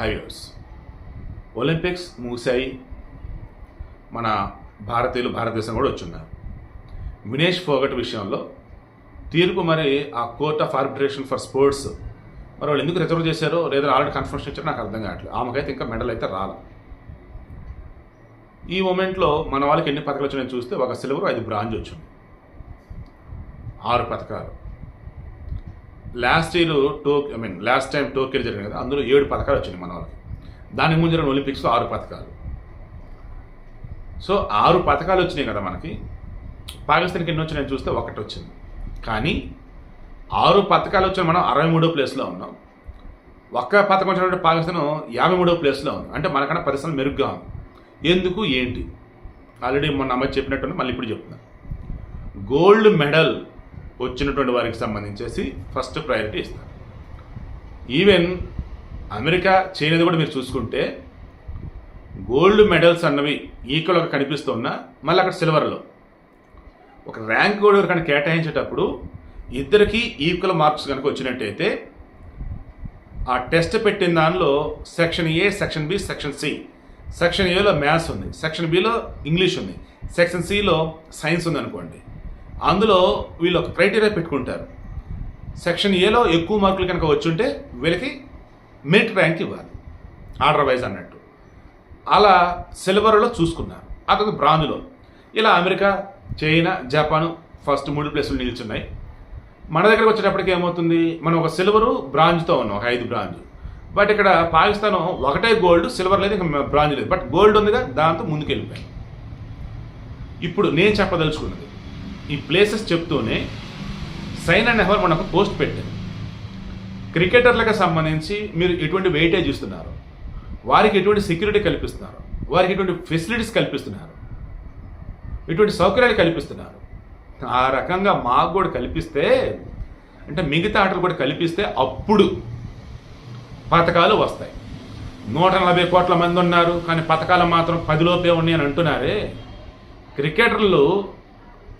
Highways. Olympics ముగిశాయి మన భారతీయులు భారతదేశం కూడా వచ్చున్నారు వినేష్ ఫోగట్ విషయంలో తీర్పు మరి ఆ court of arbitration for sports మరి వాళ్ళు ఎందుకు రిజర్వ్ చేశారో లేదా ఆల్రెడీ కన్ఫర్మేషన్ ఇచ్చారో నాకు అర్థం కావట్లేదు. ఆమెకైతే ఇంకా మెడల్ అయితే రాల. ఈ మూమెంట్లో మన వాళ్ళకి ఎన్ని పథకాలు వచ్చినాయో చూస్తే ఒక సిల్వర్ ఐదు బ్రాంజ్ వచ్చింది. ఆరు పథకాలు. Last year to I mean last time టోక్యోలో జరిగింది కదా అందులో ఏడు పథకాలు వచ్చినాయి మన వాళ్ళకి. దానికి ముందు జరిగిన ఒలింపిక్స్లో ఆరు పథకాలు. సో ఆరు పథకాలు వచ్చినాయి కదా మనకి. పాకిస్తాన్కి ఎన్ని వచ్చినాయని చూస్తే ఒకటి వచ్చింది. కానీ ఆరు పథకాలు వచ్చిన మనం అరవై మూడో ప్లేస్లో ఉన్నాం. ఒక్క పథకం వచ్చినటువంటి పాకిస్తాన్ యాభై మూడో ప్లేస్లో ఉంది. అంటే మనకన్నా పరిశ్రమ మెరుగ్గా ఉంది. ఎందుకు? ఏంటి? ఆల్రెడీ మొన్న అమ్మాయి చెప్పినట్టు మళ్ళీ ఇప్పుడు చెప్తున్నాను గోల్డ్ మెడల్ వచ్చినటువంటి వారికి సంబంధించేసి ఫస్ట్ ప్రయారిటీ ఇస్తారు. ఈవెన్ అమెరికా చైనాది కూడా మీరు చూసుకుంటే గోల్డ్ మెడల్స్ అన్నవి ఈక్వల్గా కనిపిస్తున్నా మళ్ళీ అక్కడ సిల్వర్లో ఒక ర్యాంక్ కూడా కనుక కేటాయించేటప్పుడు ఇద్దరికి ఈక్వల్ మార్క్స్ కనుక వచ్చినట్టయితే ఆ టెస్ట్ పెట్టిన దానిలో section A section B section C section ఏలో మ్యాథ్స్ ఉంది సెక్షన్ బిలో ఇంగ్లీష్ ఉంది సెక్షన్ సిలో సైన్స్ ఉంది అనుకోండి. అందులో వీళ్ళు ఒక క్రైటీరియా పెట్టుకుంటారు. సెక్షన్ ఏలో ఎక్కువ మార్కులు కనుక వచ్చుంటే వీళ్ళకి మెరిట్ ర్యాంక్ ఇవ్వాలి. ఆర్డర్ వైజ్ అన్నట్టు. అలా సిల్వర్లో చూసుకున్నారు. ఆ తర్వాత బ్రాంజ్లో ఇలా అమెరికా చైనా జపాన్ ఫస్ట్ మూడు ప్లేసులు నిల్చున్నాయి. మన దగ్గరకు వచ్చేటప్పటికి ఏమవుతుంది? మనం ఒక సిల్వరు బ్రాంజ్తో ఉన్నాం ఒక ఐదు బ్రాంజ్ బట్ ఇక్కడ పాకిస్తాన్ ఒకటే గోల్డ్ సిల్వర్ లేదు ఇంకా బ్రాంజ్ లేదు. బట్ గోల్డ్ ఉందిగా దాంతో ముందుకెళ్ళిపోయాం. ఇప్పుడు నేను చెప్పదలుచుకున్నది ఈ ప్లేసెస్ చెప్తూనే సైనా నెహ్వాల్ మనకు పోస్ట్ పెట్టారు. క్రికెటర్లకు సంబంధించి మీరు ఎటువంటి వెయిటేజ్ ఇస్తున్నారు? వారికి ఎటువంటి సెక్యూరిటీ కల్పిస్తున్నారు? వారికి ఎటువంటి ఫెసిలిటీస్ కల్పిస్తున్నారు? ఇటువంటి సౌకర్యాలు కల్పిస్తున్నారు? ఆ రకంగా మాకు కూడా కల్పిస్తే అంటే మిగతా ఆటలు కూడా కల్పిస్తే అప్పుడు పథకాలు వస్తాయి. నూట నలభై కోట్ల మంది ఉన్నారు కానీ పథకాలు మాత్రం పదిలోపే ఉన్నాయి అని అంటున్నారే. క్రికెటర్లు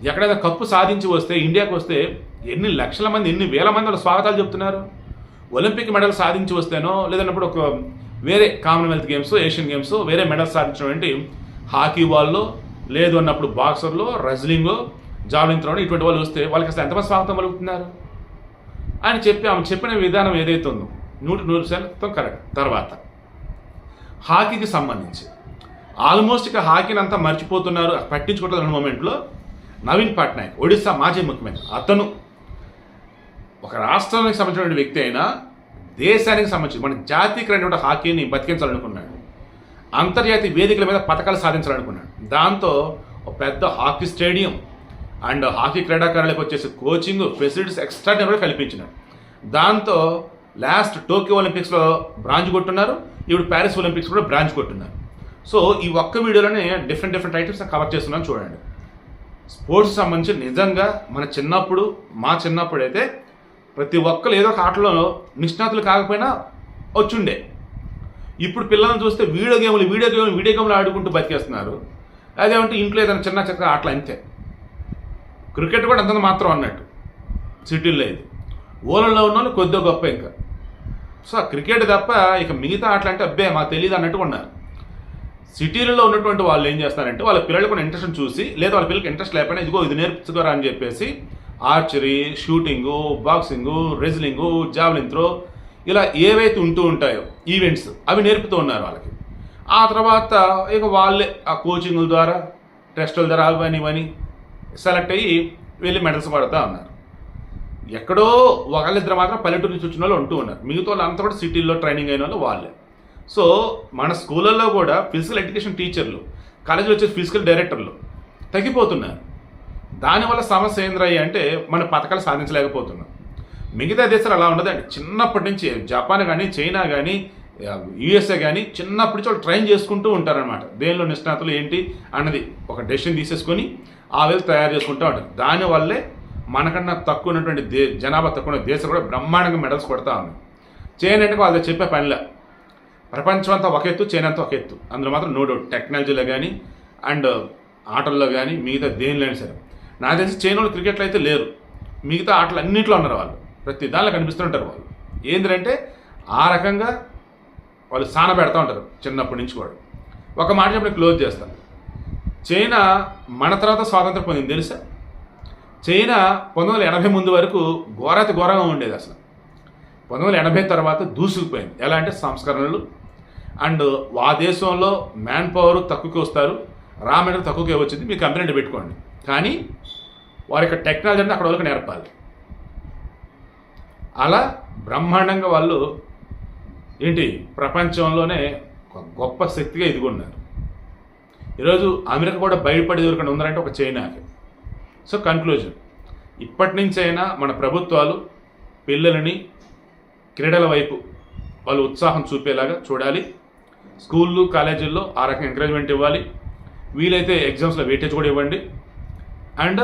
ఎక్కడైనా కప్పు సాధించి వస్తే ఇండియాకి వస్తే ఎన్ని లక్షల మంది ఎన్ని వేల మంది వాళ్ళ స్వాగతాలు చెప్తున్నారు? ఒలింపిక్ మెడల్ సాధించి వస్తేనో లేదన్నప్పుడు ఒక వేరే కామన్వెల్త్ గేమ్స్ ఏషియన్ గేమ్స్ వేరే మెడల్ సాధించినటువంటి హాకీ వాళ్ళు లేదు అన్నప్పుడు బాక్సర్లో రెజ్లింగ్ జావలింగ్ త్రోన్ ఇటువంటి వాళ్ళు వస్తే వాళ్ళకి అసలు ఎంతమంది స్వాగతం పలుకుతున్నారు? అని చెప్పి ఆమె చెప్పిన విధానం ఏదైతే ఉందో నూటి నూరు శాతం కరెక్ట్. తర్వాత హాకీకి సంబంధించి. ఆల్మోస్ట్ ఇక హాకీని అంతా మర్చిపోతున్నారు పట్టించుకోవట్లేదు మూమెంట్లో నవీన్ పట్నాయక్ ఒడిశా మాజీ ముఖ్యమంత్రి. అతను ఒక రాష్ట్రానికి సంబంధించిన వ్యక్తి అయినా దేశానికి సంబంధించి మన జాతీయకరైనటువంటి హాకీని బతికించాలనుకున్నాడు. అంతర్జాతీయ వేదికల మీద పథకాలు సాధించాలనుకున్నాడు. దాంతో ఒక పెద్ద హాకీ స్టేడియం అండ్ హాకీ క్రీడాకారులకు వచ్చేసి కోచింగ్ ఫెసిలిటీస్ ఎక్స్ట్రా కూడా కల్పించినాడు. దాంతో లాస్ట్ టోక్యో ఒలింపిక్స్లో బ్రాంచ్ కొట్టున్నారు. ఇప్పుడు ప్యారిస్ ఒలింపిక్స్ కూడా బ్రాంచ్ కొట్టున్నారు. సో ఈ ఒక్క వీడియోలోనే డిఫరెంట్ డిఫరెంట్ ఐటమ్స్ కవర్ చేస్తున్నాను చూడండి. స్పోర్ట్స్ సంబంధించి నిజంగా మన చిన్నప్పుడు మా చిన్నప్పుడు అయితే ప్రతి ఒక్కరు ఏదో ఒక ఆటలో నిష్ణాతులు కాకపోయినా వచ్చుండే. ఇప్పుడు పిల్లల్ని చూస్తే వీడియో గేమ్లు వీడియో గేమ్లు వీడియో గేమ్లు ఆడుకుంటూ బతికేస్తున్నారు. అదేమంటే ఇంట్లో ఏదైనా చిన్న చిన్న ఆటలు అంతే. క్రికెట్ కూడా అంతంత మాత్రం అన్నట్టు. సిటీల్లో ఇది. ఊళ్ళలో ఉన్న వాళ్ళు కొద్దిగా గొప్ప ఇంకా. సో క్రికెట్ తప్ప ఇక మిగతా ఆటలు అంటే అబ్బే మాకు తెలియదు అన్నట్టు ఉన్నారు సిటీలలో ఉన్నటువంటి వాళ్ళు ఏం చేస్తారంటే వాళ్ళ పిల్లలకు కూడా ఇంట్రెస్ట్ చూసి లేదా వాళ్ళ పిల్లలకి ఇంట్రెస్ట్ లేకపోయినా ఇదిగో ఇది నేర్చుకోరా అని చెప్పేసి archery shooting boxing wrestling javelin throw ఇలా ఏవైతే ఉంటూ ఉంటాయో ఈవెంట్స్ అవి నేర్పుతూ ఉన్నారు వాళ్ళకి. ఆ తర్వాత ఇక వాళ్ళే ఆ కోచింగ్ల ద్వారా టెస్టుల ద్వారా అవని ఇవని సెలెక్ట్ అయ్యి వెళ్ళి మెడల్స్ పడతా ఉన్నారు. ఎక్కడో ఒకళ్ళిద్దరు మాత్రం పల్లెటూరు నుంచి వచ్చిన వాళ్ళు ఉంటూ ఉన్నారు. మిగతా వాళ్ళు అంతా కూడా సిటీల్లో ట్రైనింగ్ అయిన వాళ్ళు వాళ్ళే. సో మన స్కూళ్ళల్లో కూడా ఫిజికల్ ఎడ్యుకేషన్ టీచర్లు కాలేజీలో వచ్చే ఫిజికల్ డైరెక్టర్లు తగ్గిపోతున్నారు. దానివల్ల సమస్య ఏంద్రయ్యి అంటే మన పథకాలు సాధించలేకపోతున్నాం. మిగతా దేశాలు అలా ఉండదండి. చిన్నప్పటి నుంచి జపాన్ కానీ చైనా కానీ యుఎస్ఏ కానీ చిన్నప్పటి నుంచి వాళ్ళు ట్రైన్ చేసుకుంటూ ఉంటారనమాట దేనిలో నిష్ణాతులు ఏంటి అన్నది ఒక డెసిషన్ తీసేసుకొని ఆ వేలు తయారు చేసుకుంటూ ఉంటారు. దానివల్లే మనకన్నా తక్కువ ఉన్నటువంటి దే జనాభా తక్కువ ఉన్న దేశాలు కూడా బ్రహ్మాండంగా మెడల్స్ కొడతా ఉంది చేయనంటే వాళ్ళు చెప్పే పనిలే. ప్రపంచం అంతా ఒక ఎత్తు చైనా అంతా ఒక ఎత్తు. అందులో మాత్రం నో డౌట్ టెక్నాలజీలో కానీ అండ్ ఆటల్లో కానీ మిగతా దేనిలోనే సరే. నాకు తెలిసి చైనా వాళ్ళు క్రికెట్లో అయితే లేరు. మిగతా ఆటలు అన్నింటిలో ఉన్నారు వాళ్ళు. ప్రతి దానిలో కనిపిస్తుంటారు వాళ్ళు. ఏంటంటే ఆ రకంగా వాళ్ళు సాన పెడతా ఉంటారు చిన్నప్పటి నుంచి కూడా. ఒక మాట చెప్పిన క్లోజ్ చేస్తాను చైనా మన తర్వాత స్వాతంత్రం పొందింది తెలుసా? చైనా పంతొమ్మిది వందల ఎనభై ముందు వరకు ఘోరాతి ఘోరంగా ఉండేది అసలు. పంతొమ్మిది వందల ఎనభై తర్వాత దూసుకుపోయింది. ఎలా అంటే సంస్కరణలు. అండ్ ఆ దేశంలో మ్యాన్ పవర్ తక్కువకి వస్తారు. రా మెటీరియల్ తక్కువకే వచ్చింది. మీ కంపెనీ పెట్టుకోండి. కానీ వారి యొక్క టెక్నాలజీ అంటే అక్కడ వాళ్ళకి నేర్పాలి. అలా బ్రహ్మాండంగా వాళ్ళు ఏంటి? ప్రపంచంలోనే ఒక గొప్ప శక్తిగా ఎదుగున్నారు. ఈరోజు అమెరికా కూడా బయటపడి దొరకకుండా ఉందంటే ఒక చైనాకి సో కన్క్లూజన్ ఇప్పటి నుంచైనా అయినా మన ప్రభుత్వాలు పిల్లలని క్రీడల వైపు వాళ్ళు ఉత్సాహం చూపేలాగా చూడాలి. స్కూళ్ళు కాలేజీల్లో ఆ రకం ఎంకరేజ్మెంట్ ఇవ్వాలి. వీలైతే ఎగ్జామ్స్లో వెయిటేజ్ కూడా ఇవ్వండి. అండ్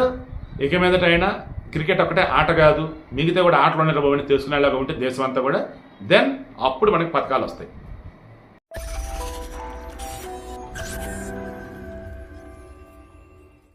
ఇక మీదట అయినా క్రికెట్ ఒక్కటే ఆట కాదు మిగతా కూడా ఆటలు ఉండకపోవని తెలుసుకునేలాగా ఉంటే దేశం అంతా కూడా. దెన్ అప్పుడు మనకి పథకాలు వస్తాయి.